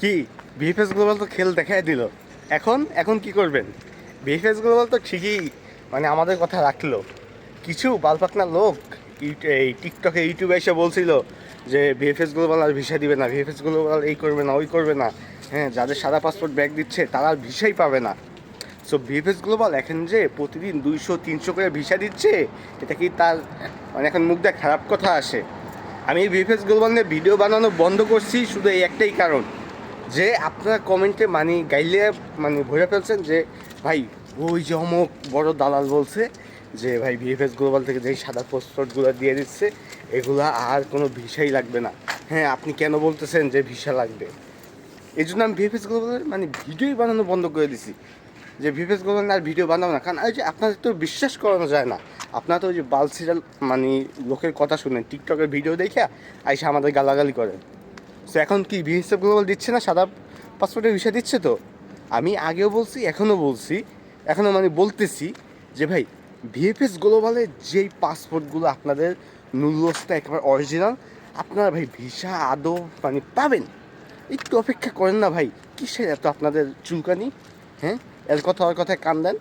কি? BFS global তো খেল দেখাই দিল। এখন এখন কি করবেন? বিএফএস গ্লোবাল তো ঠিকই মানে আমাদের কথা রাখল। কিছু বালপাকনা লোক এই টিকটকে, ইউটিউবে এসে বলছিল যে ভিএফএস গ্লোবাল আর ভিসা দিবে না বিএফএস গ্লোবাল এই করবে না, ওই করবে না। হ্যাঁ যাদের সাদা পাসপোর্ট ব্যাগ দিচ্ছে, তারা আর ভিসাই পাবে না। সো বিএফএস গ্লোবাল এখন যে প্রতিদিন দুইশো, তিনশো করে ভিসা দিচ্ছে, এটা কি তার মানে এখন মুখ দিয়ে খারাপ কথা আসে? আমি এই বিএফএস গ্লোবাল নিয়ে ভিডিও বানানো বন্ধ করছি, শুধু এই একটাই কারণ। যে আপনারা কমেন্টে মানে গাইলে মানে ভরে ফেলছেন যে, ভাই, ওই যে অমুক বড় দালাল বলছে যে, ভাই বিএফএস গ্লোবাল থেকে যেই সাদা পোস্টগুলো দিয়ে দিচ্ছে, এগুলা আর কোনো ভিসাই লাগবে না। হ্যাঁ আপনি কেন বলতেছেন যে ভিসা লাগবে? এই জন্য আমি ভিএফএস গ্লোবালের মানে ভিডিওই বানানো বন্ধ করে দিছি। যে ভিএফএস গ্লোবাল আর ভিডিও বানাবো না। কারণ যে আপনাদের তো বিশ্বাস করানো যায় না। আপনারা তো ওই যে বালসিরাল মানে লোকের কথা শুনেন টিকটকের ভিডিও দেখে আইসা আমাদের গালাগালি করেন। তো এখন কি বিএসএফ গ্লোবাল দিচ্ছে না? সাদা পাসপোর্টের ভিসা দিচ্ছে তো? আমি আগেও বলছি, এখনও বলছি। এখনও মানে বলতেছি যে ভাই, ভিএফএস গ্লোবালের যেই পাসপোর্টগুলো আপনাদের নুলসটা একেবারে অরিজিনাল আপনারা ভাই ভিসা, আদৌ মানে পাবেন? একটু অপেক্ষা করেন না ভাই, কিসের এত আপনাদের চুলকানি? হ্যাঁ? এর কথা ওর কথায় কান দেন।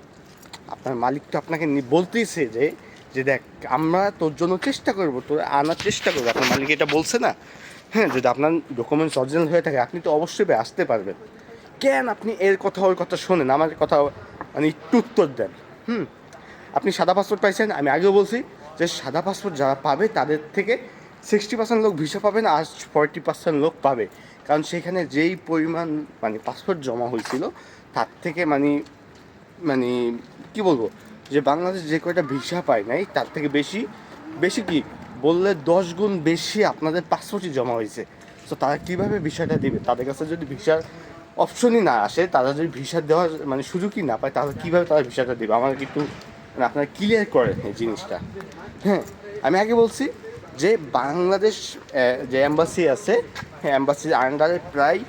আপনার মালিক তো আপনাকে বলতেইছে যে যে দেখ, আমরা তোর জন্য চেষ্টা করব, তোর আনার চেষ্টা করব। আপনার মালিক এটা বলছে না? হ্যাঁ যদি আপনার ডকুমেন্টস অরিজিনাল হয়ে থাকে, আপনি তো অবশ্যই আসতে পারবেন। কেন আপনি এর কথা, ওর কথা শোনেন? আমার কথা মানে একটু উত্তর দেন। হুম? আপনি সাদা পাসপোর্ট পাইছেন, আমি আগেও বলছি যে সাদা পাসপোর্ট যারা পাবে, তাদের থেকে সিক্সটি পার্সেন্ট লোক ভিসা পাবেন আর ফর্টি পার্সেন্ট লোক পাবে। কারণ সেখানে যেই পরিমাণ মানে পাসপোর্ট জমা হয়েছিল, তার থেকে মানে মানে কি বলব? যে বাংলাদেশ যে কয়টা ভিসা পায় নাই, তার থেকে বেশি বেশি কি? বললে দশ গুণ বেশি আপনাদের পাসপোর্টই জমা হয়েছে। তো তারা কীভাবে ভিসাটা দেবে? তাদের কাছে যদি ভিসার অপশনই না আসে, তারা যদি ভিসা দেওয়ার মানে সুযোগই না পায়, তাহলে কীভাবে তারা ভিসাটা দেবে? আমার একটু মানে আপনারা ক্লিয়ার করেন এই জিনিসটা। হ্যাঁ আমি আগে বলছি যে বাংলাদেশ যে অ্যাম্বাসি আছে অ্যাম্বাসির আন্ডারে প্রায়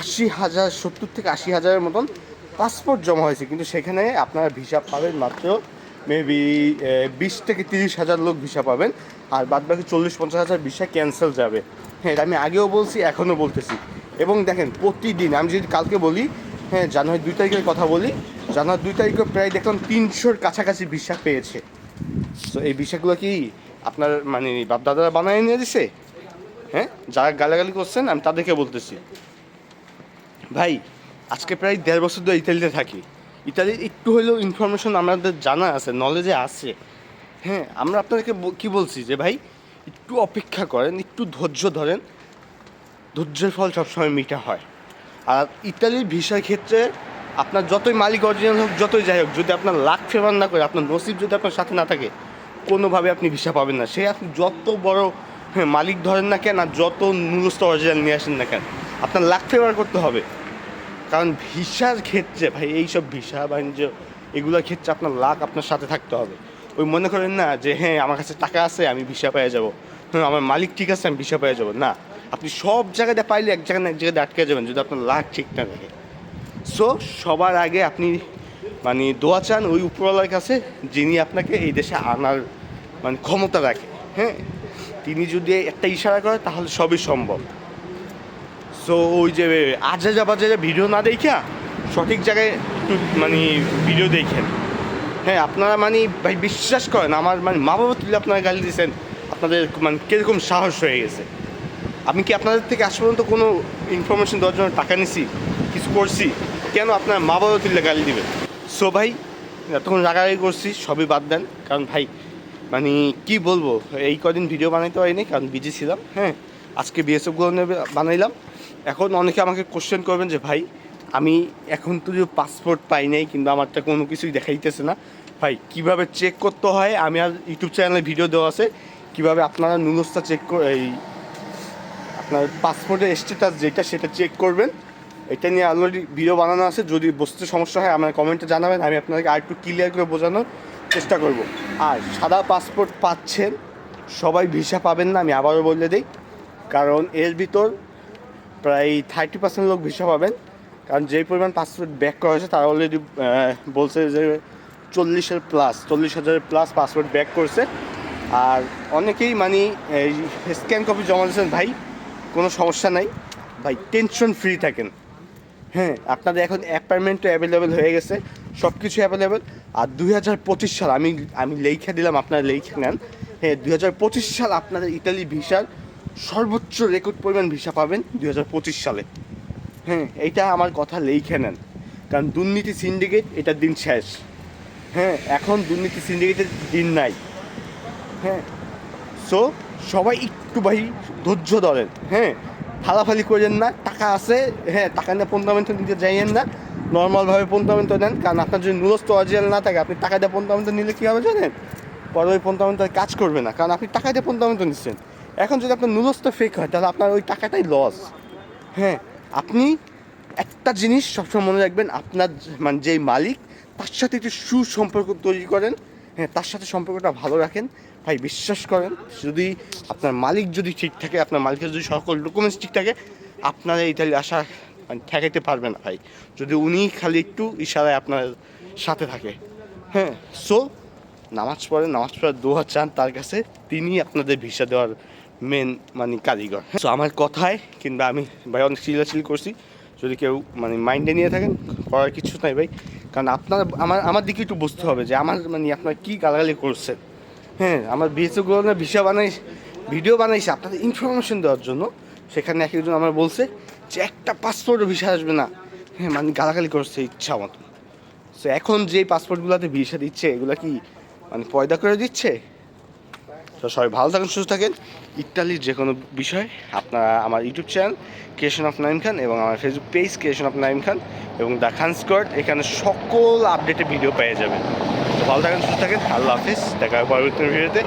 আশি হাজার, সত্তর থেকে আশি হাজারের মতন পাসপোর্ট জমা হয়েছে। কিন্তু সেখানে আপনারা ভিসা পাবেন মাত্র মেবি বিশ থেকে তিরিশ হাজার লোক ভিসা পাবেন। আর বাদ বাকি চল্লিশ, পঞ্চাশ হাজার ভিসা ক্যান্সেল যাবে। হ্যাঁ এটা আমি আগেও বলছি, এখনও বলতেছি। এবং দেখেন, প্রতিদিন, আমি যদি কালকে বলি হ্যাঁ জানুয়ারি দুই তারিখের কথা বলি, জানুয়ারি দুই তারিখে প্রায় দেখলাম তিনশোর কাছাকাছি ভিসা পেয়েছে। তো এই বিষয়গুলো কি আপনার মানে বাপদাদারা বানিয়ে নিয়ে দিছে? হ্যাঁ যারা গালাগালি করছেন, আমি তাদেরকে বলতেছি। ভাই, আজকে প্রায় দেড় বছর ধরে ইতালিতে থাকি। ইতালির একটু হলেও ইনফরমেশন আমাদের জানা আছে নলেজে আছে। হ্যাঁ আমরা আপনাদেরকে কি বলছি যে ভাই একটু অপেক্ষা করেন একটু ধৈর্য ধরেন। ধৈর্যের ফল সবসময় মিঠা হয়। আর ইতালির ভিসার ক্ষেত্রে আপনার যতই মালিক অরিজিনাল হোক যতই যাই হোক যদি আপনার লাখ ফেভার না করে আপনার নসিব যদি আপনার সাথে না থাকে কোনোভাবে আপনি ভিসা পাবেন না। সে আপনি যত বড় হ্যাঁ, মালিক ধরেন না কেন আর যত নুরস্ত অরিজিনাল নিয়ে আসেন না কেন আপনার লাখ ফেভার করতে হবে। কারণ ভিসার ক্ষেত্রে ভাই, এইসব ভিসা, বাণিজ্য, এগুলোর ক্ষেত্রে আপনার লাখ আপনার সাথে থাকতে হবে। ওই মনে করেন না যে হ্যাঁ আমার কাছে টাকা আছে, আমি ভিসা পেয়ে যাব। হ্যাঁ আমার মালিক ঠিক আছে, আমি ভিসা পেয়ে যাব। না, আপনি সব জায়গাতে পাইলে এক জায়গায় এক জায়গায় আটকে যাবেন, যদি আপনার লাখ ঠিক না থাকে। সো সবার আগে আপনি মানে দোয়া চান ওই উপরওয়ালার কাছে, যিনি আপনাকে এই দেশে আনার মানে ক্ষমতা রাখে। হ্যাঁ তিনি যদি একটা ইশারা করে, তাহলে সবই সম্ভব। সো ওই যে আজে যা বাজে ভিডিও না দেখা সঠিক জায়গায় একটু মানে ভিডিও দেখেন। হ্যাঁ আপনারা মানে ভাই, বিশ্বাস করেন, আমার মানে মা বাবা তুলে আপনারা গালি দিয়েছেন আপনাদের মানে কীরকম সাহস হয়ে গেছে। আমি কি আপনাদের থেকে আজ পর্যন্ত কোনো ইনফরমেশন দেওয়ার জন্য টাকা নিছি, কিছু করছি? কেন আপনার মা বাবা তুললে গালি দিবেন? সো ভাই, এতক্ষণ রাগারাগি করছি, সবই বাদ দেন। কারণ, ভাই মানে কি বলব? এই কদিন ভিডিও বানাইতে পারিনি, কারণ বিজি ছিলাম হ্যাঁ। আজকে বিএসএফগুলো বানাইলাম। এখন অনেকে আমাকে কোশ্চেন করবেন যে, ভাই, আমি এখন তো যে পাসপোর্ট পাই নাই কিংবা আমারটা কোনো কিছুই দেখাইতেছে না। ভাই, কীভাবে চেক করতে হয়? আমি আর ইউটিউব চ্যানেলে ভিডিও দেওয়া আছে। কীভাবে আপনারা নুলসটা চেক এই আপনার পাসপোর্টের স্ট্যাটাস যেটা, সেটা চেক করবেন। এটা নিয়ে অলরেডি ভিডিও বানানো আছে। যদি বুঝতে সমস্যা হয়, আমার কমেন্টে জানাবেন। আমি আপনাদেরকে আর একটু ক্লিয়ার করে বোঝানোর চেষ্টা করব। আর সাদা পাসপোর্ট পাচ্ছেন, সবাই ভিসা পাবেন না, আমি আবারও বলে দিই। কারণ এর ভিতর প্রায় থার্টি পার্সেন্ট লোক ভিসা পাবেন। কারণ যেই পরিমাণ পাসপোর্ট ব্যাক করা হয়েছে, তারা অলরেডি বলছে যে চল্লিশের প্লাস চল্লিশ হাজারের প্লাস পাসপোর্ট ব্যাক করছে। আর অনেকেই মানে এই স্ক্যান কপি জমা দিয়েছেন, ভাই, কোনো সমস্যা নাই। ভাই টেনশন ফ্রি থাকেন। হ্যাঁ আপনাদের এখন অ্যাপার্টমেন্টও অ্যাভেলেবেল হয়ে গেছে সব কিছু অ্যাভেলেবেল আর দুই হাজার পঁচিশ সাল, আমি আমি লেখা দিলাম, আপনারা লেখা নেন। হ্যাঁ দুই হাজার পঁচিশ সাল আপনাদের ইতালি ভিসার সর্বোচ্চ রেকর্ড পরিমাণ ভিসা পাবেন দুই হাজার পঁচিশ সালে। হ্যাঁ এইটা আমার কথা লেখে নেন। কারণ দুর্নীতি সিন্ডিকেট এটার দিন শেষ। হ্যাঁ এখন দুর্নীতি সিন্ডিকেটের দিন নাই। হ্যাঁ সো সবাই একটু ভাই ধৈর্য ধরেন। হ্যাঁ ফালাফালি করেন না, টাকা আছে হ্যাঁ টাকা নিয়ে পন্থামেন্ট নিতে যাইয়েন না নর্মালভাবে পন্থামেন্ট নেন। কারণ আপনার যদি নুলস্ত অরিজিনাল না থাকে, আপনি টাকা দিয়ে পন্থামেন্ট নিলে কী হবে জানেন? পরে ওই পন্থামেন্ট কাজ করবে না, কারণ আপনি টাকা দিয়ে পন্থামেন্ট নিচ্ছেন। এখন যদি আপনার নুলস্ত ফেক হয়, তাহলে আপনার ওই টাকাটাই লস হ্যাঁ আপনি একটা জিনিস সবসময় মনে রাখবেন, আপনার মানে যেই মালিক, তার সাথে একটু সুসম্পর্ক তৈরি করেন। হ্যাঁ তার সাথে সম্পর্কটা ভালো রাখেন। ভাই, বিশ্বাস করেন, যদি আপনার মালিক যদি ঠিক থাকে, আপনার মালিকের যদি সকল ডকুমেন্টস ঠিক থাকে, আপনার ইতালি আসা মানে ঠেকাইতে পারবে না ভাই। যদি উনি খালি একটু ইশারায় আপনার সাথে থাকে। হ্যাঁ সো নামাজ পড়ে নামাজ পড়ার দোয়া চান তার কাছে তিনি আপনাদের ভিসা দেওয়ার মেন মানে কারিগর। সো আমার কথায় কিংবা আমি ভাই অনেক চিল্লাচিল্লি করছি, যদি কেউ মানে মাইন্ডে নিয়ে থাকেন, করার কিছু নাই ভাই। কারণ আপনার, আমার আমার দিকে একটু বুঝতে হবে যে আমার মানে আপনার কী গালাগালি করছেন হ্যাঁ আমার বিএসএগুলো না ভিসা বানাই ভিডিও বানাইছে, আপনাদের ইনফরমেশন দেওয়ার জন্য সেখানে এক একজন আমার বলছে যে একটা পাসপোর্টও ভিসা আসবে না। হ্যাঁ মানে গালাগালি করছে ইচ্ছা মতো। সো এখন যে পাসপোর্টগুলোতে ভিসা দিচ্ছে, এগুলো কি মানে পয়দা করে দিচ্ছে? তো সবাই ভালো থাকেন, সুস্থ থাকেন। ইতালির যে কোনো বিষয়, আপনারা আমার YouTube channel creation of Naim Khan এবং আমার Facebook page creation of Naim Khan এবং দ্য খান স্কোয়াড এখানে সকল আপডেটে ভিডিও পেয়ে যাবেন। তো ভালো থাকেন, সুস্থ থাকেন, আল্লাহ হাফিজ। দেখা হবে পরবর্তী ভিডিওতে